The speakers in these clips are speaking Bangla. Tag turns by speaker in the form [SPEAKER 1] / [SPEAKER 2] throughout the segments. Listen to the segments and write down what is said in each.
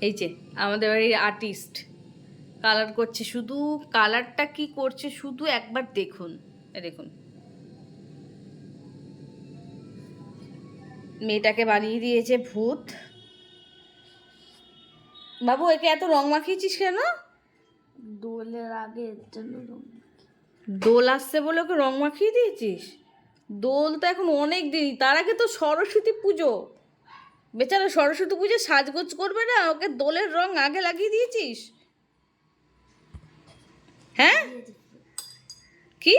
[SPEAKER 1] এই যে আমাদের বাড়ির আর্টিস্ট কালার করছে শুধু কালারটা কি করছে শুধু একবার দেখুন। দেখুন। মেয়েটাকে বানিয়ে দিয়েছে ভূত। বাবু একে এত রং মাখিয়েছিস কেন?
[SPEAKER 2] দোলের আগে এর জন্য রং
[SPEAKER 1] দোল আসছে বলে ওকে রং মাখিয়ে দিয়েছিস? দোল তো এখন অনেক দেরি তার আগে তো সরস্বতী পুজো। বেচারা সরস্বতী পুজো সাজগোজ করবে না, ওকে দোলের রং আগে লাগিয়ে দিয়েছিস? হ্যাঁ? কি?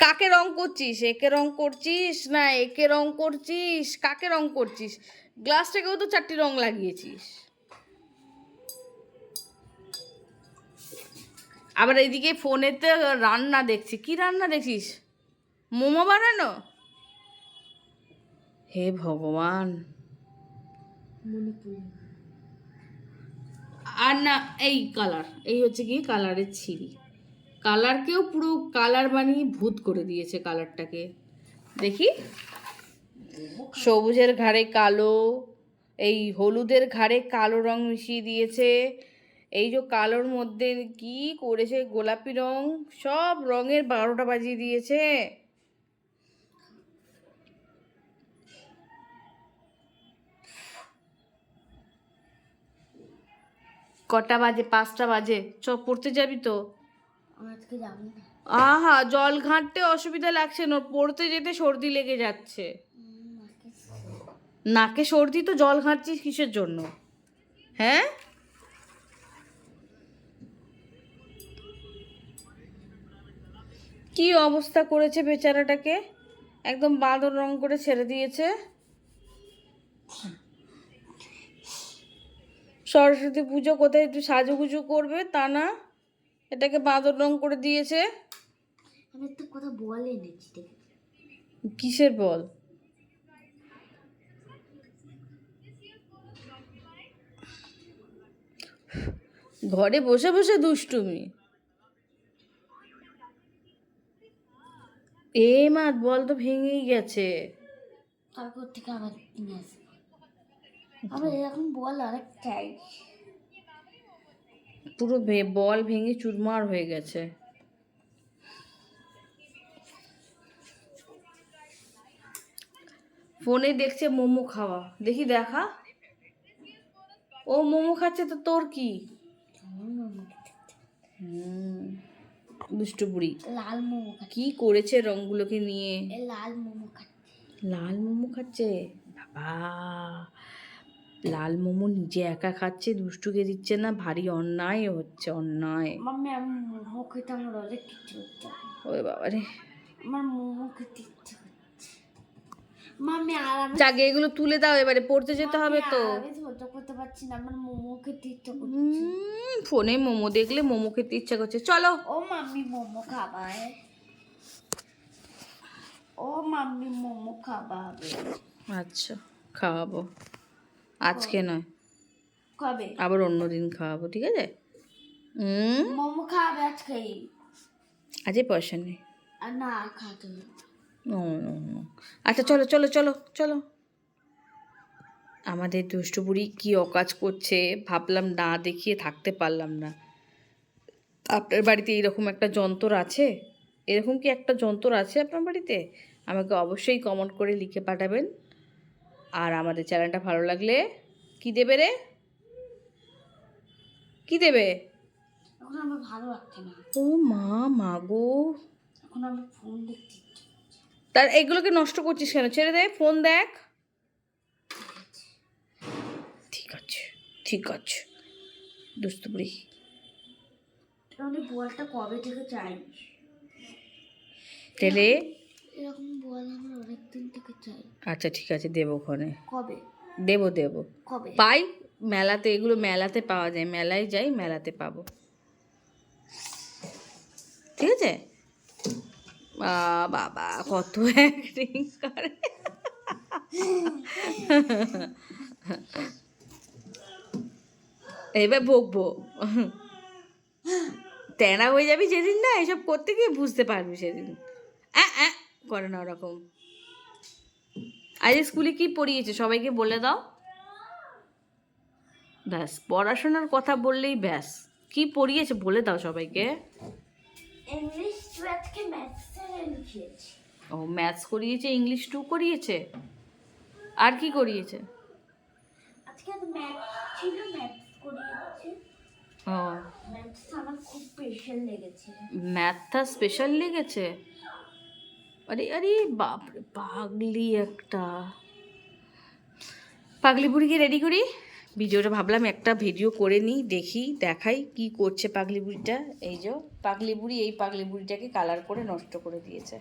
[SPEAKER 1] কাকে রং করছিস? একে রং করছিস না একে রং করছিস? কাকে রং করছিস? গ্লাসটাকেও তো চারটি রং লাগিয়েছিস। আবার এইদিকে ফোনেতে রান্না দেখছি। কি রান্না দেখছিস? মোমো বানানো? হে ভগবান। আর না এই কালার এই হচ্ছে কি কালারের ছিরি। কালারকেও পুরো কালার বানিয়ে ভূত করে দিয়েছে কালারটাকে দেখি। সবুজের ঘাড়ে কালো এই হলুদের ঘাড়ে কালো রং মিশিয়ে দিয়েছে। এই যে কালোর মধ্যে কি করেছে গোলাপি রং সব রঙের বারোটা বাজিয়ে দিয়েছে। কটা বাজে? পাঁচটা বাজে। চ পড়তে যাবি তো। আহা জল ঘাঁটতে অসুবিধা লাগছে না। পড়তে যেতে সর্দি লেগে যাচ্ছে। নাকে সর্দি তো জল ঘাঁটছিস কিসের জন্য? হ্যাঁ? কি অবস্থা করেছে বেচারাটাকে? একদম বাঁদর রং করে ছেড়ে দিয়েছে। সরস্বতী পুজো কোথায় একটু সাজুগুজু করবে তা না? এটাকে বাঁদর রং করে দিয়েছে। কিসের বল? ঘরে বসে বসে দুষ্টুমি। এ মা বল তো ভেঙেই গেছে।
[SPEAKER 2] তারপর থেকে আবার কিনে আসব। আবার এরকম বল আরেক চাই
[SPEAKER 1] পুরো বল ভেঙে চুরমার হয়ে গেছে। ফোনে দেখছে মোমো খাওয়া। দেখি দেখা। ও মোমো খাচ্ছে তো তোর কি? হুম, দুষ্টু বুড়ি।
[SPEAKER 2] লাল মোমো
[SPEAKER 1] কি করেছে রংগুলোকে নিয়ে?
[SPEAKER 2] লাল মোমো খাচ্ছে।
[SPEAKER 1] লাল মোমো খাচ্ছে? বাবা। লাল মোমো নিজে একা খাচ্ছে দুষ্টুকে দিচ্ছে না ভারী অন্যায় হচ্ছে অন্যায়।
[SPEAKER 2] মাম্মি আমি মোমো খেতে আমার অনেক কিছু
[SPEAKER 1] ওই বাবা রে
[SPEAKER 2] আমার মোমো খেতে ইচ্ছে মাম্মি আর আমি
[SPEAKER 1] জাগে এগুলো তুলে দাও এবারে পড়তে যেতে হবে তো।
[SPEAKER 2] আমি সহ্য করতে পারছি না আমার মোমো খেতে ইচ্ছে করছে।
[SPEAKER 1] ফোনে মোমো দেখলে মোমো খেতে ইচ্ছা করছে। চলো।
[SPEAKER 2] ও মাম্মি মোমো খাবায় ও মাম্মি মোমো খাবাবে
[SPEAKER 1] আচ্ছা খাওয়াবো। আজকে নয়।
[SPEAKER 2] কবে?
[SPEAKER 1] আবার অন্য দিন খাওয়াবো ঠিক আছে? হুম
[SPEAKER 2] মোমো খাবে আজকেই
[SPEAKER 1] আজই পয়সা নেই।
[SPEAKER 2] না খাতে
[SPEAKER 1] আচ্ছা চলো চলো চলো চলো। আমাদের দুষ্টু বুড়ি কী অকাজ করছে ভাবলাম না দেখিয়ে থাকতে পারলাম না। আপনার বাড়িতে এরকম একটা যন্ত্র আছে? এরকম কি একটা যন্ত্র আছে আপনার বাড়িতে? আমাকে অবশ্যই কমেন্ট করে লিখে পাঠাবেন। আর আমাদের চ্যানেলটা ভালো লাগলে কি দেবে রে? কি দেবে?
[SPEAKER 2] এখন আমার ভালো লাগছে না
[SPEAKER 1] ও মা মা গো।
[SPEAKER 2] এখন আমি ফোন
[SPEAKER 1] তার এগুলোকে নষ্ট করছিস কেন? ছেড়ে দে ফোন দেখ। ঠিক আছে ঠিক আছে। বুড়ি।
[SPEAKER 2] আমি বলটা কবে থেকে চাই
[SPEAKER 1] তেলে
[SPEAKER 2] এরকম বল আমার অনেক দিন থেকে চাই।
[SPEAKER 1] আচ্ছা ঠিক আছে দেবো ওখানে।
[SPEAKER 2] কবে?
[SPEAKER 1] দেবো দেবো।
[SPEAKER 2] কবে?
[SPEAKER 1] পাই মেলাতে এগুলো মেলাতে পাওয়া যায়। মেলায় যাই মেলাতে পাবো। ঠিক আছে? বাবা কত অ্যাক্টিং করে। এবার বকবো। তেনা হয়ে যাবি যেদিন না এসব করতে গিয়ে বুঝতে পারবি সেদিন। অ্যা, অ্যা, করে না ওরকম। আজ স্কুলে কি পড়িয়েছে সবাইকে বলে দাও। ব্যাস পড়াশোনার কথা বললেই ব্যাস। কি পড়িয়েছে বলে দাও সবাইকে। ও ম্যাথস করিয়েছে ইংলিশ টু করিয়েছে? আর কি করিয়েছে? ও। ম্যাথটা স্পেশাল লেগেছে? আরে আরে, বাপরে, পাগলি একটা। পাগলি বুড়িকে রেডি করি? ভিডিওটা ভাবলাম একটা ভিডিও করে নিই, দেখি, দেখাই কি করছে পাগলি বুড়িটা এই যে পাগলি বুড়ি এই পাগলি বুড়িটাকে কালার করে নষ্ট করে দিয়েছে।